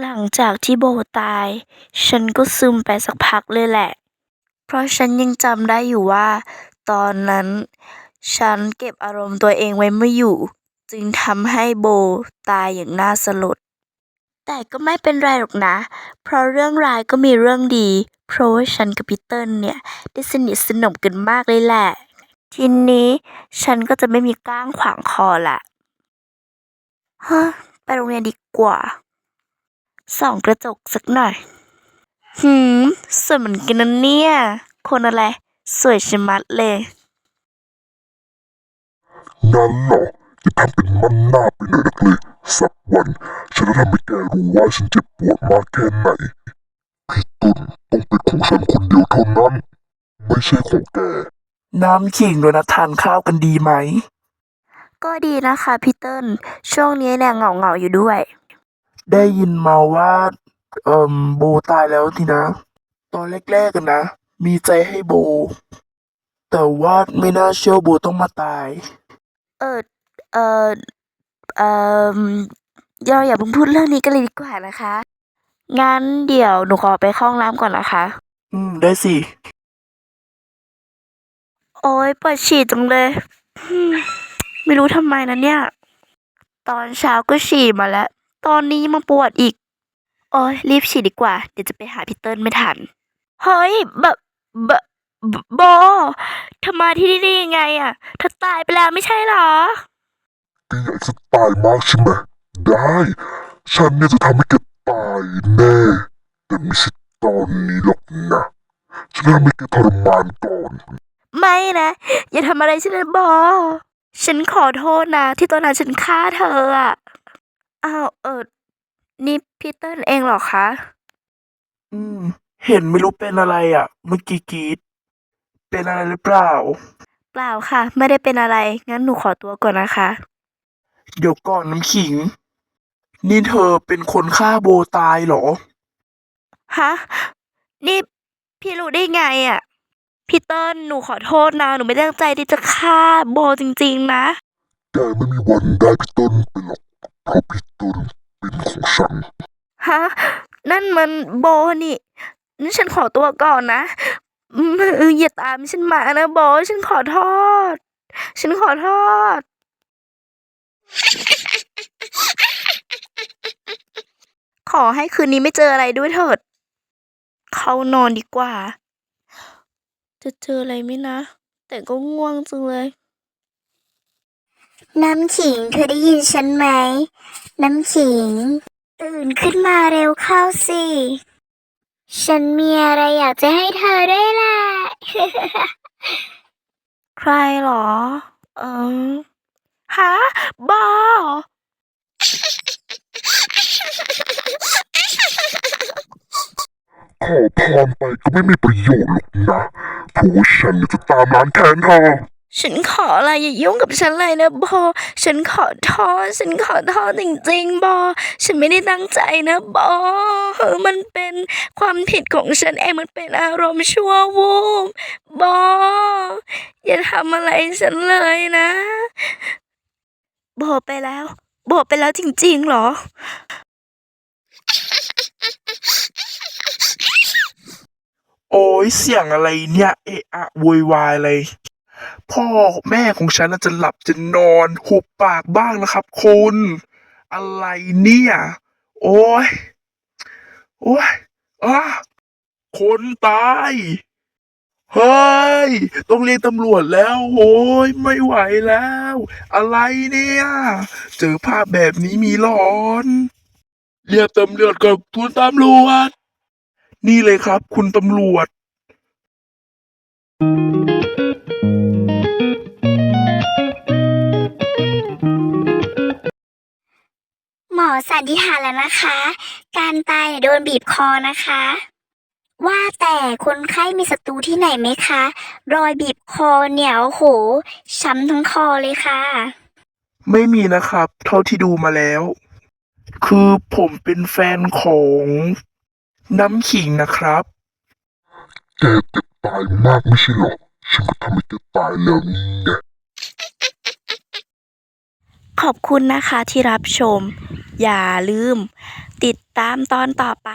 หลังจากที่โบตาย ฉันก็ซึมไปสักพักเลยแหละ เพราะฉันยังจำได้อยู่ว่า ตอนนั้น ฉันเก็บอารมณ์ตัวเองไว้ไม่อยู่ จึงทำให้โบตายอย่างน่าสลด แต่ก็ไม่เป็นไรหรอกนะ เพราะเรื่องร้ายก็มีเรื่องดี เพราะว่าฉันกับพีเติ้ลเนี่ย ได้สนิทสนมกันมากเลยแหละ ทีนี้ฉันก็จะไม่มีก้างขวางคอละฮะไปโรงเรียนดีกว่า ส่องกระจกสักหน่อย หืม สวยเหมือนกันนะเนี่ย คนอะไร สวยชะมัดเลย งั้นเหรอจะทำเป็นมันหน้าไปเลยนักเลยสักวันฉันจะทำให้แกรู้ว่าฉันเจ็บปวดมากแค่ไหนพี่ตุนต้องเป็นของฉันคนเดียวเท่านั้น ไม่ใช่ของแก น้ำขิงโดนัททานข้าวกันดีไหม ก็ดีนะคะพี่เติ้ลช่วงนี้เนี่ยเหงาเหงาๆอยู่ด้วย ได้ยินมาว่า เอ่มโบตายแล้วทีนะ ตอนแรกๆกันนะ มีใจให้โบ แต่ว่าไม่น่าเชื่อโบต้องมาตาย เออเออเออเราอย่าเพิ่งพูดเรื่องนี้กันเลยดีกว่านะคะ งั้นเดี๋ยวหนูขอไปเข้าห้องน้ำก่อนนะคะ อืม ได้สิ โอ๊ยปวดฉี่จังเลยอืมไม่รู้ทำไมนะเนี่ย ตอนเช้าก็ฉี่มาแล้ว ตอนนี้มาปวดอีก โอ๊ยรีบฉี่ดีกว่า เดี๋ยวจะไปหาพี่เติ้ลไม่ทัน เฮ้ยแบบแบบโบเธอมาที่นี่ได้ยังไงอะเธอตายไปแล้วไม่ใช่เหรอแกอยากจะตายมากใช่ไหมได้ ฉันเนี่ยจะทำให้แกตายแน่ แต่ไม่ใช่ตอนนี้หรอกนะ ฉันจะทำให้แกทรมานก่อน ไม่นะ อย่าทำอะไรฉันนะบอ ฉันขอโทษนะ ที่ตอนนั้นฉันฆ่าเธออะ อ้าว เออ นี่พี่เติ้ลเองเหรอคะ อืม เห็นไม่รู้เป็นอะไรอะ เมื่อกี้กรีดเป็นอะไรหรือเปล่า เปล่าค่ะ ไม่ได้เป็นอะไร งั้นหนูขอตัวก่อนนะคะ เดี๋ยวก่อนน้ำขิง นี่เธอเป็นคนฆ่าโบตายเหรอ ฮะ นี่พี่รู้ได้ไงอะ พี่เติ้ลหนูขอโทษนะ หนูไม่ตั้งใจที่จะฆ่าโบจริง ๆ นะแกไม่มีวันได้พี่ต้นไปหรอก นั่นโบนี่นั่ฉันขอตัวก่อนนะอย่าตามฉันมานะโบฉันขอโทษ ฉันขอโทษขอให้คืนนี้ไม่เจออะไรด้วยเถิด เข้านอนดีกว่า จะเจออะไรไหมนะ แต่ก็ง่วงจังเลย น้ำขิงเธอได้ยินฉันไหม น้ำขิง นขึ้นมาเร็วเข้าสิ ฉันมีอะไรอยากจะให้เธอด้วยแหละ ใครเหรอ เออฮะบอขอพรไปก็ไม่มีประโยชน์หรอกนะเพราะฉันจะตามล้างแค้นเธอ ฉันขออะไรอย่ายุ่งกับฉันเลยนะบอฉันขอโทษฉันขอโทษจริงๆบอฉันไม่ได้ตั้งใจนะบอเออมันเป็นความผิดของฉันเองมันเป็นอารมณ์ชั่ววูบบออย่าทำอะไรฉันเลยนะบอไปแล้วบอไปแล้วจริงๆเหรอโอ้ยเสียงอะไรเนี่ย เอะอะโวยวายเลย พ่อแม่ของฉันน่ะจะหลับจะนอนหุบปากบ้างนะครับ คุณ อะไรเนี่ย โอ้ยโอ้ยอะคนตายเฮ้ย ต้องเรียกตำรวจแล้วโอ้ยไม่ไหวแล้ว อะไรเนี่ย เจอภาพแบบนี้มีหลอน เรียกตำรวจกับคุณตำรวจ นี่เลยครับ คุณตำรวจหม สันนิษฐานแล้วนะคะ การตายเนี่ยโดนบีบคอนะคะ ว่าแต่คนไข้มีศัตรูที่ไหนไหมคะ รอยบีบคอเนี่ยโอ้โหช้ำทั้งคอเลยค่ะ ไม่มีนะครับ เท่าที่ดูมาแล้ว คือผมเป็นแฟนของน้ำขิงนะครับ แกเจ็บตายมากไม่ใช่หรอ ฉันก็ทำให้แกตายแล้วนี่ไงขอบคุณนะคะที่รับชม อย่าลืม ติดตามตอนต่อไป